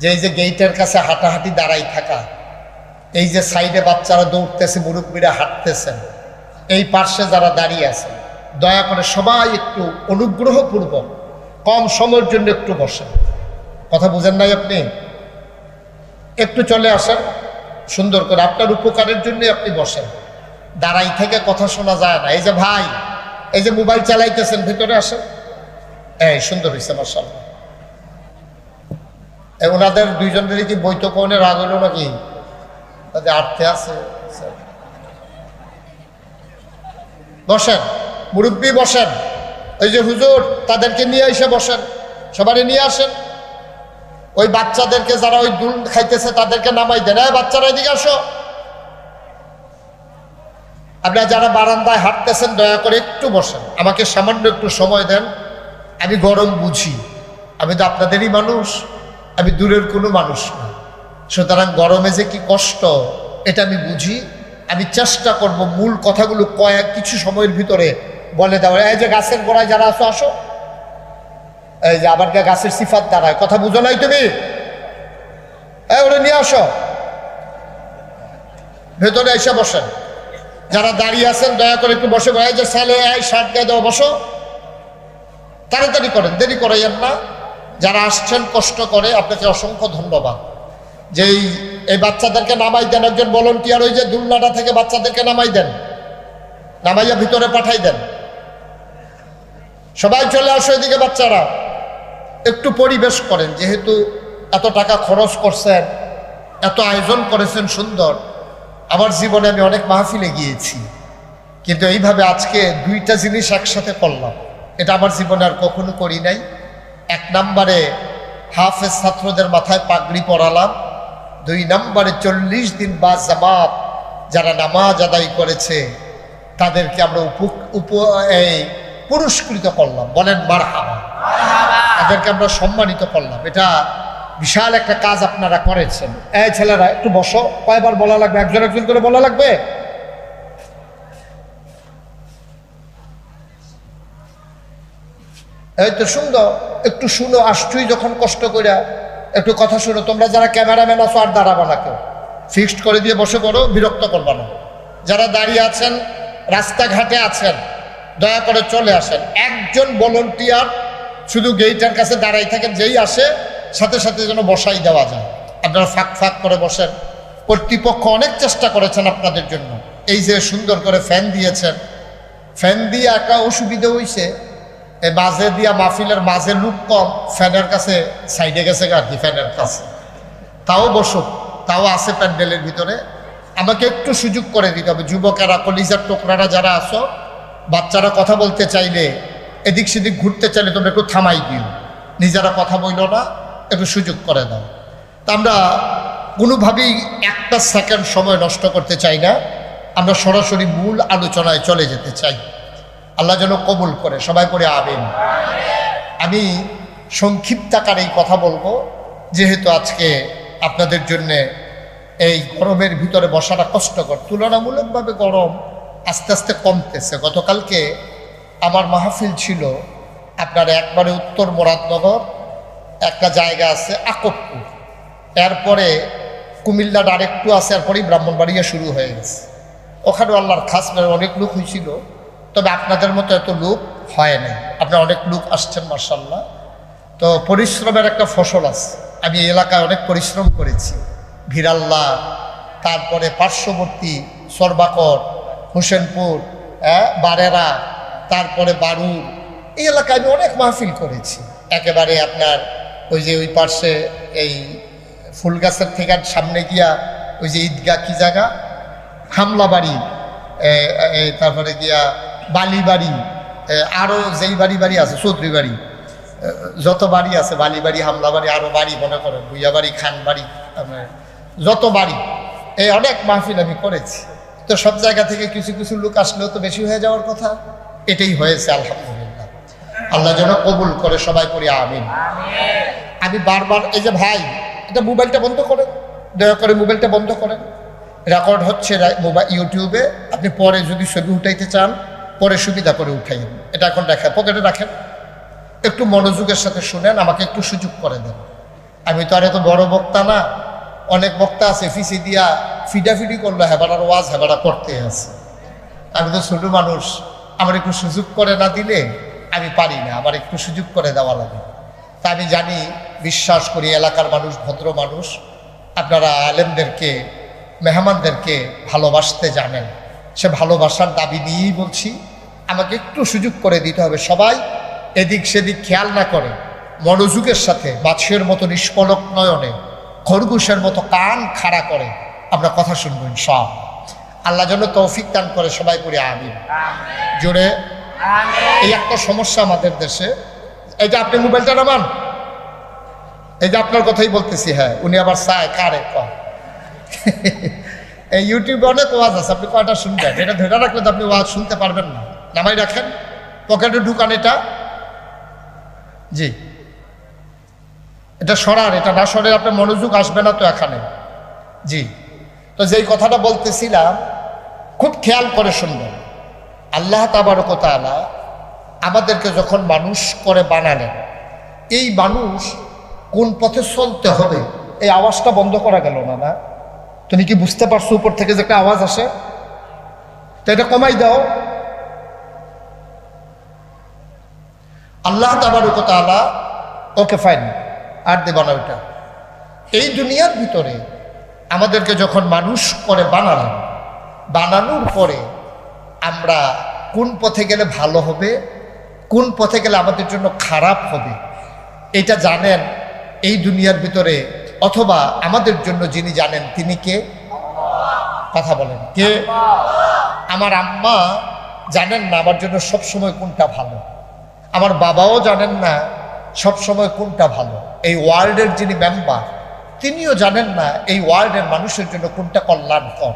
যে এই যে গেইটের কাছে হাঁটাহাঁটি দাঁড়াই থাকা, এই যে সাইডে বাচ্চারা দৌড়তেছে, মুরব্বীরা হাঁটতেছেন, এই পার্শ্বে যারা দাঁড়িয়ে আছেন, দয়া করে সবাই একটু অনুগ্রহপূর্বক কম সময়ের জন্য একটু বসেন। কথা বুঝেন নাই আপনি? একটু চলে আসেন, সুন্দর করে আপনার উপকারের জন্যই আপনি বসেন। দাঁড়াই থেকে কথা শোনা যায় না। এই যে ভাই, এই যে মোবাইল চালাইতেছেন, ভেতরে আসেন। এই, সুন্দর হয়েছে মার্শাল ওনাদের দুইজনেরই কি বৈঠকনে রাগ হইল নাকি? তাদের আর্থে আছে বসেন, মুরব্বী বসেন। ওই যে হুজুর, তাদেরকে নিয়ে এসে বসেন। সবারই নিয়ে আসেন। ওই বাচ্চাদেরকে যারা ওই দুল খাইতেছে, তাদেরকে নামাই দেন। এই বাচ্চারা এদিকে আসো। আপনারা যারা বারান্দায় হাঁটতেছেন, দয়া করে একটু বসেন। আমাকে সামান্য একটু সময় দেন। আমি গরম বুঝি। আমি তো আপনাদেরই মানুষ। আমি দূরের কোনো মানুষ না। সুতরাং গরমে যে কি কষ্ট, এটা আমি বুঝি। আমি চেষ্টা করব মূল কথাগুলো কয়েক কিছু সময়ের ভিতরে বলে দেওয়া এই যে গাছের গোড়ায় যারা আসো আসো। এই যে আবার গাছের সিফাত দাঁড়ায়। কথা বুঝো নাই তুমি? এই ওরে নিয়ে আসো। ভেতরে এসে বসেন। যারা দাঁড়িয়ে আছেন, দয়া করে একটু বসে এই যে সালে এই শার্ট গায়ে দেওয়া বসো। তাড়াতাড়ি করেন, দেরি করাইয়েন না। যারা আসছেন, কষ্ট করে আপনাকে অসংখ্য ধন্যবাদ। যে এই বাচ্চাদেরকে নামাই দেন, একজন ভলন্টিয়ার ওই যে দুলনাটা থেকে বাচ্চাদেরকে নামাই দেন, নামাইয়া ভিতরে পাঠাই দেন। সবাই চলে আসো এদিকে বাচ্চারা। একটু পরিবেশ করেন, যেহেতু এত টাকা খরচ করছেন, এত আয়োজন করেছেন সুন্দর। আমার জীবনে আমি অনেক মাহফিলে গিয়েছি, কিন্তু এইভাবে আজকে দুইটা জিনিস একসাথে করলাম। এটা আমার জীবনে আর কখনো করি নাই। এক নম্বরে হাফেজ ছাত্রদের মাথায় পাগড়ি পরালাম, দুই নম্বরে চল্লিশ দিন বা জামাত যারা নামাজ আদায় করেছে, তাদেরকে আমরা উপ উপ, এই পুরস্কৃত করলাম। বলেন মার তাদেরকে আমরা সম্মানিত করলাম। এটা বিশাল একটা কাজ আপনারা করেছেন। এই ছেলেরা, একটু বসো। কয়বার বলা লাগবে? একজন একজন করে বলা লাগবে? এই তো সুন্দর। একটু শুনো, আসছুই যখন কষ্ট করে একটু কথা শুনো, তোমরা যারা ক্যামেরাম্যান আছো আর দাঁড়াবা না কেউ। ফিক্সড করে দিয়ে বসে পড়ো, বিরক্ত করবা না। যারা দাঁড়িয়ে আছেন, রাস্তাঘাটে আছেন, দয়া করে চলে আসেন। একজন ভলন্টিয়ার শুধু গেইটার কাছে দাঁড়াই থাকেন যেই আসে, সাথে সাথে যেন বসাই দেওয়া যায়। আপনারা ফাঁক ফাঁক করে বসেন। কর্তৃপক্ষ অনেক চেষ্টা করেছেন আপনাদের জন্য। এই যে সুন্দর করে ফ্যান দিয়েছেন। ফ্যান দিয়ে একটা অসুবিধা হয়েছে এই মাঝে দিয়া মাহফিলের মাঝে লুক কম, ফ্যানের কাছে সাইডে গেছে আর কি ফ্যানের কাছে। তাও বসুক, তাও আছে প্যান্ডেলের ভিতরে। আমাকে একটু সুযোগ করে দিতে হবে, যুবকেরা, কলিজার টোকরারা যারা আসো বাচ্চারা কথা বলতে চাইলে, এদিক সেদিক ঘুরতে চাইলে তোমরা একটু থামাই দিও। নিজেরা কথা বইল না, একটু সুযোগ করে দাও। তা আমরা কোনোভাবেই একটা সেকেন্ড সময় নষ্ট করতে চাই না। আমরা সরাসরি মূল আলোচনায় চলে যেতে চাই। আল্লাহ যেন কবুল করে, সবাই করে আবেন আমি সংক্ষিপ্ত আকারে এই কথা বলব, যেহেতু আজকে আপনাদের জন্যে এই গরমের ভিতরে বসাটা কষ্টকর। তুলনামূলকভাবে গরম আস্তে আস্তে কমতেছে। গতকালকে আমার মাহফিল ছিল আপনার একবারে উত্তর মোরাদনগর, একটা জায়গা আছে আকবপুর। এরপরে কুমিল্লার আরেকটু আছে, এরপরেই ব্রাহ্মণবাড়িয়া শুরু হয়ে গেছে। ওখানে আল্লাহর খাস, অনেক লোক হয়েছিল। তবে আপনাদের মতো এত লোক হয় নাই। আপনার অনেক লোক আসছেন মার্শাল্লাহ তো পরিশ্রমের একটা ফসল আছে। আমি এলাকায় অনেক পরিশ্রম করেছি। ভিরাল্লা তারপরে পার্শ্ববর্তী সরবাকর, হোসেনপুর হ্যাঁ বারেরা, তারপরে বারুর এই এলাকায় আমি অনেক মাহফিল করেছি। একেবারে আপনার ওই যে ওই পার্শ্বে এই ফুল গাছের থেকে সামনে গিয়া ওই যে ঈদগাহ কি জায়গা? হামলাবাড়ি তারপরে গিয়া বালিবাড়ি এ, আরও যেই বাড়ি বাড়ি আছে চৌধুরী বাড়ি যত বাড়ি আছে বালি বাড়ি হামলা বাড়ি আরও বাড়ি মনে করেন ভুইয়াবাড়ি খানবাড়ি আপনার যত বাড়ি এই অনেক মাহফিল আমি করেছি। তো সব জায়গা থেকে কিছু কিছু লোক আসলেও তো বেশি হয়ে যাওয়ার কথা এটাই হয়েছে আলহামদুলিল্লাহ। আল্লাহ যেন কবুল করে সবাই করি আমিন। আমি বারবার এই যে ভাই এটা মোবাইলটা বন্ধ করেন দয়া করে মোবাইলটা বন্ধ করেন। রেকর্ড হচ্ছে মোবাইল ইউটিউবে আপনি পরে যদি ছবি উঠাইতে চান পরে সুবিধা করে উঠাইন এটা এখন রাখেন পকেটে রাখেন। একটু মনোযোগের সাথে শুনেন, আমাকে একটু সুযোগ করে দেন। আমি তো আর এত বড় বক্তা না। অনেক বক্তা আছে, ফিসি দিয়া ফিডাফিডি করল হেবারার ওয়াজ হেবারা করতে আছে। আমি তো ছোট মানুষ, আমার একটু সুযোগ করে না দিলে আমি পারি না, আমার একটু সুযোগ করে দেওয়া লাগে। তা আমি জানি, বিশ্বাস করি, এলাকার মানুষ, ভদ্র মানুষ, আপনারা আলেমদেরকে, মেহমানদেরকে ভালোবাসতে জানেন। সে ভালোবাসার দাবি নিয়েই বলছি। আমাকে একটু সুযোগ করে দিতে হবে। সবাই এদিক সেদিক খেয়াল না করে। মনোযোগের সাথে মাছের মতো নিষ্পলক নয়নে খরগোশের মতো কান খাড়া করে আমরা কথা শুনব সব আল্লাহ যেন তৌফিক দান করে সবাই করে আমিন। জোরে। এই একটা সমস্যা আমাদের দেশে। এই যে আপনি মোবাইলটা নামান। এই যে আপনার কথাই বলতেছি হ্যাঁ উনি আবার চায় কারে কয়? এই ইউটিউবে অনেক ওয়াজ আছে আপনি কয়টা শুনবেন? এটা ধরে রাখলে তো আপনি ওয়াজ শুনতে পারবেন না। নামাই রাখেন। পকেটে ঢুকান এটা। জি। এটা সরার এটা না সরে আপনার মনোযোগ আসবে না তো এখানে। জি। তো যেই কথাটা বলতেছিলাম, খুব খেয়াল করে শুনবেন। আল্লাহ তাবারকতালা আমাদেরকে যখন মানুষ করে বানালেন, এই মানুষ কোন পথে চলতে হবে? এই আওয়াজটা বন্ধ করা গেল না না? তুমি কি বুঝতে পারছ উপর থেকে যে একটা আওয়াজ আসে? তো এটা কমাই দাও। আল্লাহ তাবারকতালা ওকে ফাইন আর দেব ওইটা। এই দুনিয়ার ভিতরে আমাদেরকে যখন মানুষ করে বানালেন বানানোর পরে আমরা কোন পথে গেলে ভালো হবে, কোন পথে গেলে আমাদের জন্য খারাপ হবে, এটা জানেন এই দুনিয়ার ভিতরে, অথবা আমাদের জন্য যিনি জানেন তিনি কে? কথা বলেন, কে? আমার আম্মা জানেন না আমার জন্য সবসময় কোনটা ভালো। আমার বাবাও জানেন না সব সময় কোনটা ভালো। এই ওয়ার্ল্ডের যিনি মেম্বার, তিনিও জানেন না এই ওয়ার্ল্ডের মানুষের জন্য কোনটা কল্যাণকর।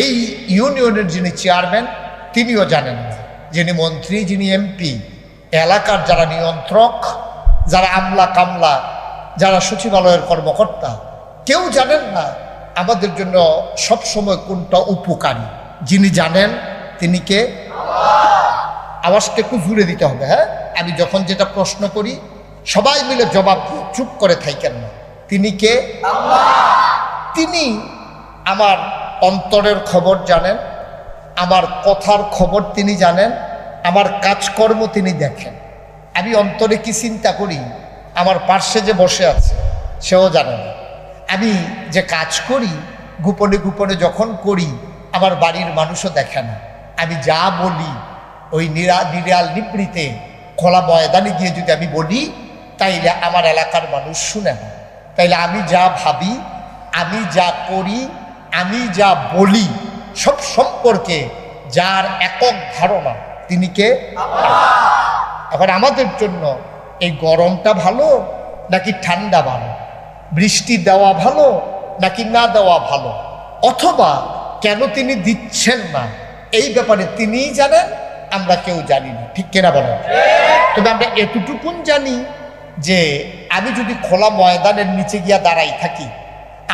এই ইউনিয়নের যিনি চেয়ারম্যান, তিনিও জানেন না। যিনি মন্ত্রী, যিনি এমপি, এলাকার যারা নিয়ন্ত্রক, যারা আমলা কামলা, যারা সচিবালয়ের কর্মকর্তা, কেউ জানেন না আমাদের জন্য সব সময় কোনটা উপকারী। যিনি জানেন, তিনি কে? আওয়াজটা একটু জুড়ে দিতে হবে হ্যাঁ? আমি যখন যেটা প্রশ্ন করি সবাই মিলে জবাব চুপ করে থাকেন না। তিনি কে? তিনি আমার অন্তরের খবর জানেন আমার কথার খবর তিনি জানেন আমার কাজকর্ম তিনি দেখেন। আমি অন্তরে কি চিন্তা করি? আমার পার্শ্বে যে বসে আছে সেও জানে না। আমি যে কাজ করি গোপনে গোপনে যখন করি আমার বাড়ির মানুষও দেখে না। আমি যা বলি ওই নিরা, নিরাল নিবৃতে খোলা ময়দানে গিয়ে যদি আমি বলি, তাইলে আমার এলাকার মানুষ শুনে না। তাইলে আমি যা ভাবি, আমি যা করি, আমি যা বলি, সব সম্পর্কে যার একক ধারণা তিনি কে? এখন আমাদের জন্য এই গরমটা ভালো নাকি ঠান্ডা ভালো? বৃষ্টি দেওয়া ভালো নাকি না দেওয়া ভালো? অথবা কেন তিনি দিচ্ছেন না? এই ব্যাপারে তিনিই জানেন? আমরা কেউ জানি না। ঠিক কেনা বলেন তবে আমরা এতটুকুন জানি যে আমি যদি খোলা ময়দানের নিচে গিয়া দাঁড়াই থাকি,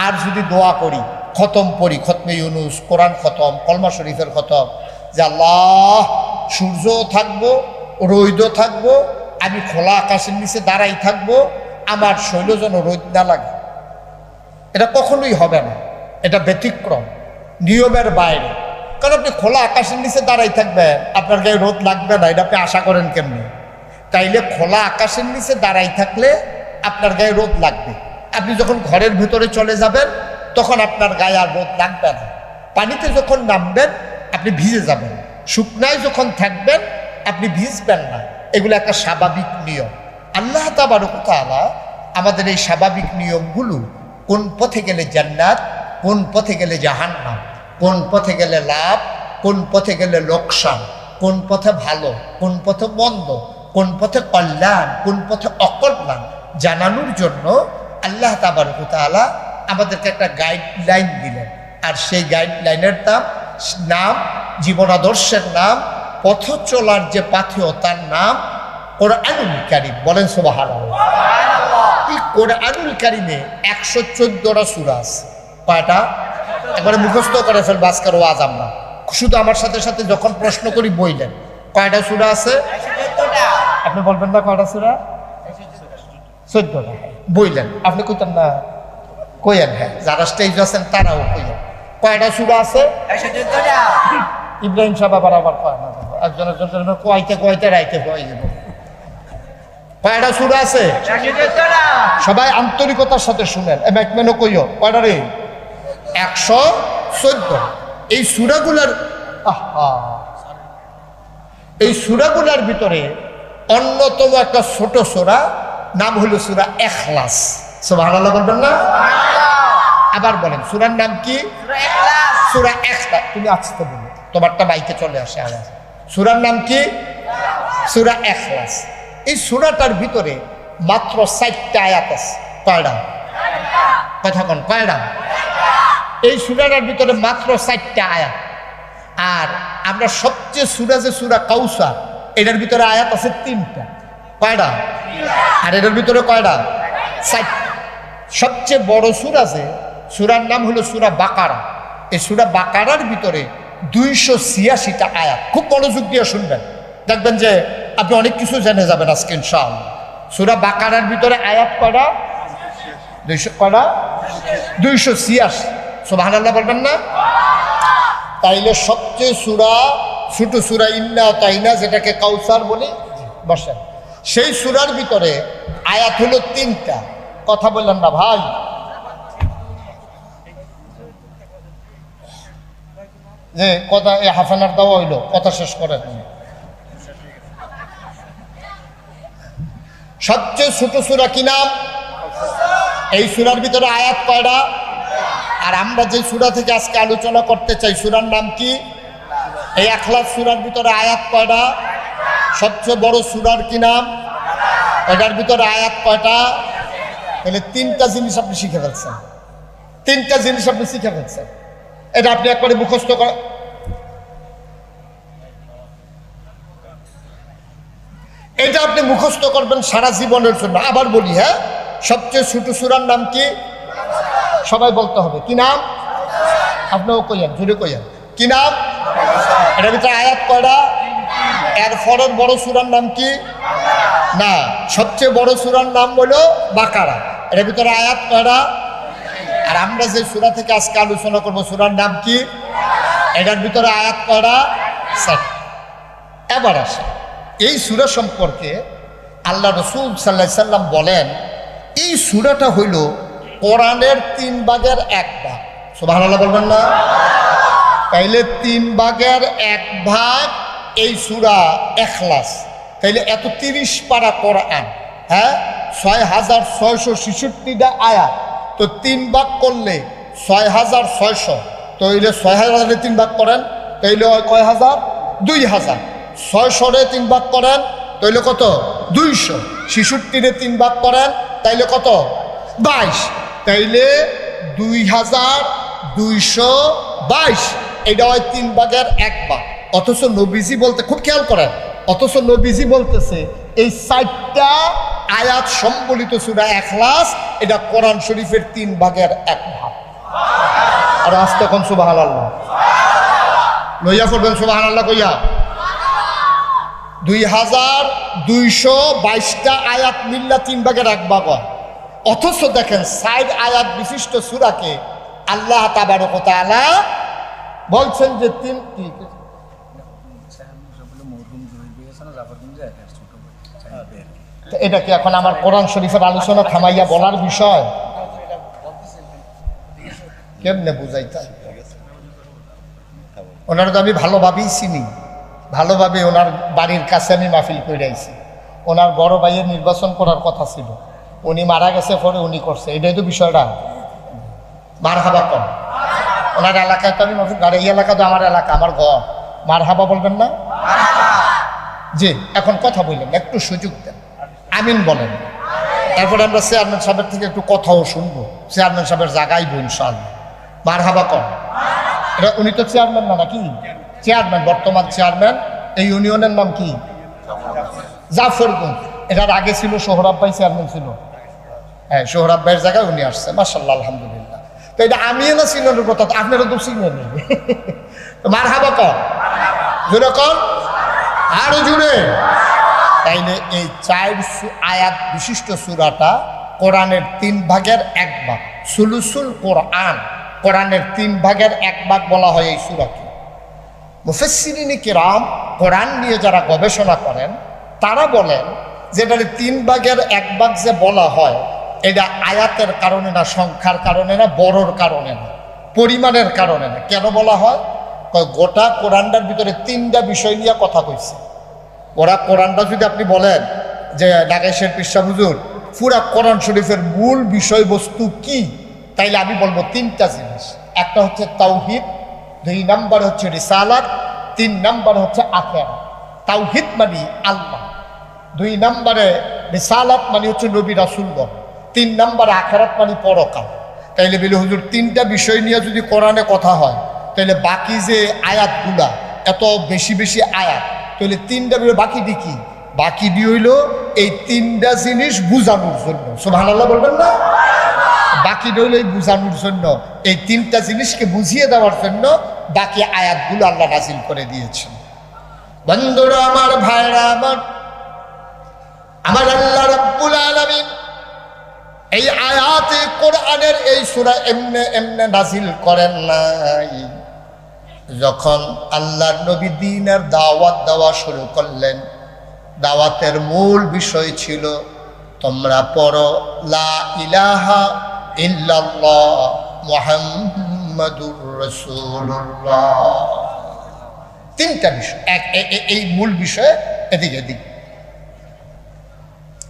আর যদি দোয়া করি, খতম পড়ি, খতমে ইউনুস, কোরআন খতম, কলমা শরীফের খতম, যে আল্লাহ, সূর্যও থাকব, রৈদও থাকব, আমি খোলা আকাশের নিচে দাঁড়াই থাকব, আমার শৈল যেন রোদ না লাগে। এটা কখনোই হবে না। এটা ব্যতিক্রম, নিয়মের বাইরে। কারণ আপনি খোলা আকাশের নিচে দাঁড়াই থাকবেন আপনার গায়ে রোদ লাগবে না, এটা আপনি আশা করেন কেমনি? তাইলে খোলা আকাশের নিচে দাঁড়াই থাকলে আপনার গায়ে রোদ লাগবে। আপনি যখন ঘরের ভিতরে চলে যাবেন, তখন আপনার গায়ে আর রোদ লাগবে না। পানিতে যখন নামবেন, আপনি ভিজে যাবেন। শুকনায় যখন থাকবেন, আপনি ভিজবেন না। এগুলো একটা স্বাভাবিক নিয়ম। আল্লাহ তাবারকতালা আমাদের এই স্বাভাবিক নিয়মগুলো কোন পথে গেলে জান্নাত, কোন পথে গেলে জাহান্নাম কোন পথে গেলে লাভ কোন পথে গেলে লোকসান কোন পথে ভালো কোন পথে মন্দ কোন পথে কল্যাণ কোন পথে অকল্যাণ জানানোর জন্য আল্লাহ তাবারকতালা আমাদেরকে একটা গাইডলাইন দিলেন। আর সেই গাইডলাইনের নাম নাম জীবনাদর্শের নাম পথ চলার যে পাথেয় তার নাম কোরআনুল কারিম। বলেন সোবাহার এই কোরআনুল কারিমে একশো চোদ্দটা সুরা আছে। কয়টা? একবারে মুখস্থ করে ফেলব আজকের ওয়াজ আমরা। শুধু আমার সাথে সাথে যখন প্রশ্ন করি বইলেন। কয়টা সুরা আছে? আপনি বলবেন না কয়টা সুরা? চোদ্দটা। বইলেন। আপনি কইতেন না কইয়েন হ্যাঁ। যারা স্টেজ আছেন তারাও কইয়েন। কয়টা সুরা আছে? ইব্রাহিম সাহেব আবার আবার কয় না একজন একজন কয়তে কয়তে রাইতে কয় যাব কয়টা সুরা আছে? সবাই আন্তরিকতার সাথে শুনেন। ব্যাটম্যানও কইও কয়টা রে? একশো চোদ্দ। এই সুরাগুলার এই সুরাগুলার ভিতরে অন্যতম একটা ছোট সুরা নাম হলো সুরা এখলাস। বলবেন না? আবার বলেন সুরার নাম কি? সুরা একটা তুমি আসতে বলো তোমারটা বাইকে চলে আসে আওয়াজ। সুরার নাম কি? সুরা এখলাস। এই সুরাটার ভিতরে মাত্র চারটা আয়াত আছে। কয়টা? কথা কন কয়টা? এই সুরাটার ভিতরে মাত্র চারটা আয়াত। আর আমরা সবচেয়ে সুরা যে সুরা কাউসা এটার ভিতরে আয়াত আছে তিনটা। কয়টা? আর এটার ভিতরে কয়টা? চারটা। সবচেয়ে বড় সুর আছে সুরার নাম হলো সুরা বাকারা। এই সুরা বাকারার ভিতরে দুইশো ছিয়াশিটা আয়াত। খুব মনোযোগ দিয়ে শুনবেন। দেখবেন যে আপনি অনেক কিছু জেনে যাবেন আজকে, ইনশাআল্লাহ। সুরা বাকারার ভিতরে আয়াত কয়টা? দুইশো কয়টা? দুইশো ছিয়াশি। সোভান আল্লাহ বলবেন না? তাইলে সবচেয়ে সুরা, ছোট সুরা ইন্না তাইনা, যেটাকে কাউসার বলি, বসেন। সেই সুরার ভিতরে আয়াত হলো তিনটা। কথা বললেন না ভাই? যে কথা, এই হাফানার দেওয়া হইল, কথা শেষ করেন। সবচেয়ে ছোট সুরা কি নাম? এই সুরার ভিতরে আয়াত কয়টা? আর আমরা যে সুরা থেকে আজকে আলোচনা করতে চাই, সুরার নাম কি? এই আখলাস সুরার ভিতরে আয়াত কয়টা? সবচেয়ে বড় সুরার কি নাম? এটার ভিতরে আয়াত কয়টা? তাহলে তিনটা জিনিস আপনি শিখে ফেলছেন। তিনটা জিনিস আপনি শিখে ফেলছেন। এটা আপনি একবারে মুখস্থ কর এটা আপনি মুখস্থ করবেন সারা জীবনের জন্য। আবার বলি হ্যাঁ? সবচেয়ে ছোট সুরার নাম কি? সবাই বলতে হবে। কি নাম? আপনিও কইয়েন, জুড়ে কইয়েন। কি নাম? এটার ভিতরে আয়াত কয়টা? এর পরের বড় সুরার নাম কি? না, সবচেয়ে বড় সুরার নাম হলো বাকারা। এটার ভিতরে আয়াত কয়টা? আর আমরা যে সুরা থেকে আজকে আলোচনা করব, সুরার নাম কি? এটার ভিতরে আয়াত কয়টা? ষাট এবার আসে। এই সুরা সম্পর্কে আল্লাহ রসুল সাল্লাহ সাল্লাম বলেন, এই সুরাটা হইল কোরআনের তিন ভাগের এক ভাগ। সুবাহ বলবেন না? তাইলে তিন ভাগের এক ভাগ এই সুরা এখলাস তাইলে এত তিরিশ পারা কোরআন হ্যাঁ? ছয় হাজার ছয়শো ছেষট্টিটা আয়া তো তিন ভাগ করলে ছয় হাজার ছয়শো। তো এইলে ছয় হাজারে তিন ভাগ করেন, তাইলে কয় হাজার? দুই হাজার। ছয়শরে তিন ভাগ করেন, তাইলে কত? দুইশো। ছেষট্টিরে তিন ভাগ করেন, তাইলে কত? বাইশ। তাইলে দুই হাজার দুইশো বাইশ। এটা হয় তিন ভাগের এক ভাগ। অথচ নবীজি বলতে খুব খেয়াল করেন। অথচ নবীজি বলতেছে, এই চারটা আয়াত সম্বলিত সুরা এখলাস, এটা কোরআন শরীফের তিন ভাগের এক ভাগ। আর আজ তখন সুবাহ আল্লাহ লইয়া করবেন সুবাহ কইয়া। দুই হাজার দুইশো বাইশটা আয়াত মিল্লা তিন ভাগের এক ভাগ হয়। অথচ দেখেন সাইড আয়াত বিশিষ্ট সুরাকে আল্লাহ তাবারকতালা বলছেন যে তিন কি? এটা কি এখন আমার কোরআন শরীফের আলোচনা থামাইয়া বলার বিষয়? কেমনে বুঝাইতা ওনার তো আমি ভালোভাবেই চিনি। ভালোভাবে ওনার বাড়ির কাছে আমি মাহফিল করে আইছি ওনার বড় ভাইয়ের নির্বাচন করার কথা ছিল। উনি মারা গেছে পরে উনি করছে। এটাই তো বিষয়টা। মার হাবা কম। ওনার এলাকায় তো আমি আর এই এলাকা তো আমার এলাকা, আমার ঘর। মার হাবা বলবেন না? জি, এখন কথা বললেন, একটু সুযোগ দেন। আমিন বলেন। তারপরে আমরা চেয়ারম্যান সাহেবের থেকে একটু কথাও শুনব। চেয়ারম্যান সাহেবের জায়গায় ইনশাআল্লাহ। মার হাবা কম। এটা উনি তো চেয়ারম্যান না নাকি? চেয়ারম্যান, বর্তমান চেয়ারম্যান। এই ইউনিয়নের নাম কি? জাফরগঞ্জ। এটার আগে ছিল সোহরাব ভাই, চেয়ারম্যান ছিল। হ্যাঁ সোহরাব ভাইয়ের জায়গায় উনি আসছে। মার্শাল্লাহ আলহামদুলিল্লাহ। তো এটা আমি না চিনের কথা আপনারা তো তো মার হাবা কম জুড়ে কম আরও জুড়ে তাইলে এই চার আয়াত বিশিষ্ট সুরাটা কোরআনের তিন ভাগের এক ভাগ। সুলুসুল কোরআন কোরআনের তিন ভাগের এক ভাগ বলা হয় এই সুরাকে। মুফেসিরিনী কিরাম কোরআন নিয়ে যারা গবেষণা করেন, তারা বলেন যে এটার তিন ভাগের এক ভাগ যে বলা হয় এটা আয়াতের কারণে না, সংখ্যার কারণে না, বড়র কারণে না, পরিমাণের কারণে না। কেন বলা হয়? গোটা কোরআনটার ভিতরে তিনটা বিষয় নিয়ে কথা কইছে। ওরা কোরআনটা যদি আপনি বলেন যে নাগেশের পিসা হুজুর, পুরা কোরআন শরীফের মূল বিষয়বস্তু কি? তাইলে আমি বলব তিনটা জিনিস। একটা হচ্ছে তাওহিদ, দুই নাম্বার হচ্ছে রিসালাত, তিন নাম্বার হচ্ছে আখেরা তাওহিদ মানে আল্লাহ। দুই নম্বরে রিসালাত মানে হচ্ছে নবী রাসুলগণ। তিন নম্বরে আখেরাত মানে পরকাল। তাইলে বলে, হুজুর, তিনটা বিষয় নিয়ে যদি কোরআনে কথা হয় তাহলে বাকি যে আয়াতগুলা, এত বেশি বেশি আয়াত তাহলে তিনটা বিষয় বাকি দি কি? বাকি দি হইল এই তিনটা জিনিস বুঝানোর জন্য। সুবহানাল্লাহ বলবেন না? বাকি রইল এই বুঝানোর জন্য। এই তিনটা জিনিসকে বুঝিয়ে দেওয়ার জন্য বাকি আয়াতগুলো আল্লাহ নাজিল করে দিয়েছেন। বন্ধুরা, আমার ভাইরা, আমার এই আয়াতে কোরআনের এই সূরা এমনে এমনে নাজিল করেন নাই। যখন আল্লাহ নবী দ্বীনের দাওয়াত দেওয়া শুরু করলেন, দাওয়াতের মূল বিষয় ছিল, তোমরা পড়ো, লা ইলাহা ইল্লাল্লাহ মুহাম্মাদুর তিনটা বিষয়, এক এই মূল বিষয়ে এদিকে এদিকে।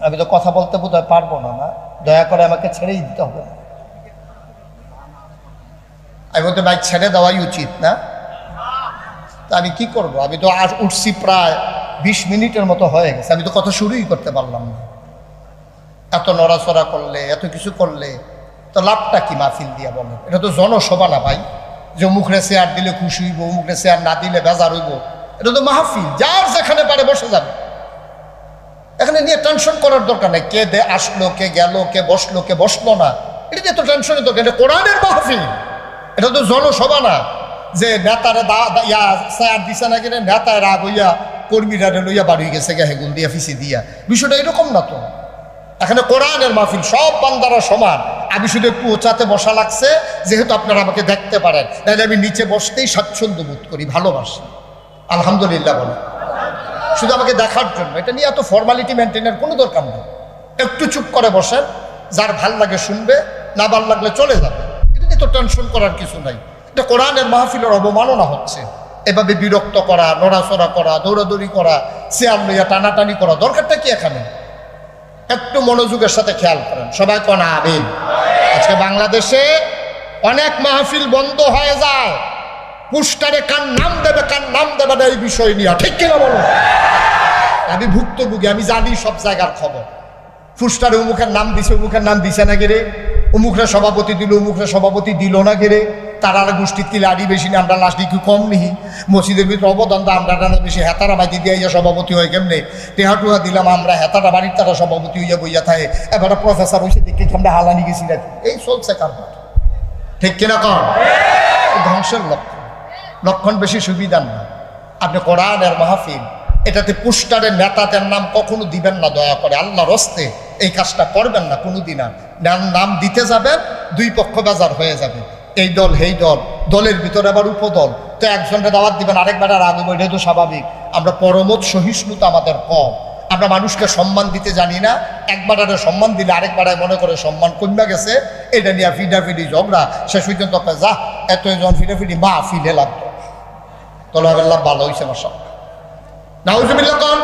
আমি তো কথা বলতে বোধহয় পারব না না? দয়া করে আমাকে ছেড়েই দিতে হবে। আমি বলতে বাইক ছেড়ে দেওয়াই উচিত, না? তা আমি কি করব? আমি তো আর উঠছি প্রায় বিশ মিনিটের মতো হয়ে গেছে। আমি তো কথা শুরুই করতে পারলাম না। এত নড়াচড়া করলে, এত কিছু করলে, তো লাভটা কি মাহফিল দিয়া বলো এটা তো জনসভা না, ভাই। যে মুখরে চেয়ার দিলে খুশি হইব, মুখরে চেয়ার না দিলে বেজার হইব, এটা তো মাহফিল। যার যেখানে পারে বসে যাবে। নিয়ে টেনশন করার দরকার নেই। কে দে আসলো, কে গেল, কে বসল কে বসল না। এটা তো টেনশনের দরকার এটা কোরআনের মাহফিল। এটা তো জনসভা না। যে নেতারে দা ইয়া স্যার দিছে না কিনে, নেতায় রাগ হইয়া কর্মীরা লইয়া বাড়ি গেছে গে হেগুন দিয়া, ফিসি দিয়া। বিষয়টা এরকম না তো। এখানে কোরআনের মাহফিল, সব বান্দারা সমান। আমি শুধু একটু উঁচাতে বসা লাগছে, যেহেতু আপনারা আমাকে দেখতে পারেন। তাহলে আমি নিচে বসতেই স্বাচ্ছন্দ্য বোধ করি, ভালোবাসি। আলহামদুলিল্লাহ বলে শুধু আমাকে দেখার জন্য। এটা নিয়ে এত ফর্মালিটি মেনটেনের কোনো দরকার নেই। একটু চুপ করে বসেন, যার ভালো লাগে শুনবে, না ভালো লাগলে চলে যাবে। এটা নিয়ে তো টেনশন করার কিছু নাই। এটা কোরআনের মাহফিলের অবমাননা হচ্ছে। এভাবে বিরক্ত করা, নড়াচড়া করা, দৌড়াদৌড়ি করা চেয়ার লইয়া টানাটানি করা, দরকারটা কি এখানে? একটু মনোযোগের সাথে খেয়াল করেন। সবাই কনা আমিন। আজকে বাংলাদেশে অনেক মাহফিল বন্ধ হয়ে যায়। পুস্টারে কার নাম দেবে, কার নাম দেবে না এই বিষয় নিয়ে। ঠিক কিনা বলো আমি ভুক্তভোগী, আমি জানি সব জায়গার খবর। ফুস্টারে উমুখের নাম দিছে উমুখের নাম দিছে না গেরে? উমুখরে সভাপতি দিল উমুখরে সভাপতি দিল না গেরে? তারা গোষ্ঠীর তিলে আড়ি বেশি না, আমরা লাস্ট কি কম নিহি মসজিদের ভিতরে অবদান তো আমরা টানা বেশি হেতারা বাজি দিয়ে ইয়া সভাপতি হয় কেমনে? টেহা টুহা দিলাম আমরা, হেতারা বাড়ির তারা সভাপতি হইয়া বইয়া থাকে। এবার প্রফেসর হয়েছে দেখে আমরা হালানি গেছি নাকি? এই চলছে কারবার ঠিক কিনা কর ধ্বংসের লক্ষণ। লক্ষণ বেশি সুবিধার না। আপনি কোরআনের মাহফিল এটাতে পুস্টারের নেতাদের নাম কখনো দিবেন না, দয়া করে। আল্লাহ রস্তে এই কাজটা করবেন না কোনোদিন আর। নাম- দিতে যাবেন, দুই পক্ষ বাজার হয়ে যাবে। এই দল এই দল, দলের ভিতরে আবার উপদল। তো একজনকে দাওয়াত দিবেন, আরেকবার আর আগে এটা তো স্বাভাবিক। আমরা পরমত সহিষ্ণুতা আমাদের কম। আমরা মানুষকে সম্মান দিতে জানি না। একবার আরে সম্মান দিলে আরেকবার মনে করে সম্মান কমে গেছে। এটা নিয়ে ফিডাফিডি ঝগড়া। শেষ পর্যন্ত যা এত ফিডাফিডি মা ফিলে লাগতো তোলা ভালো হয়েছে আমার সব নাউজুবিল্লাহ কন।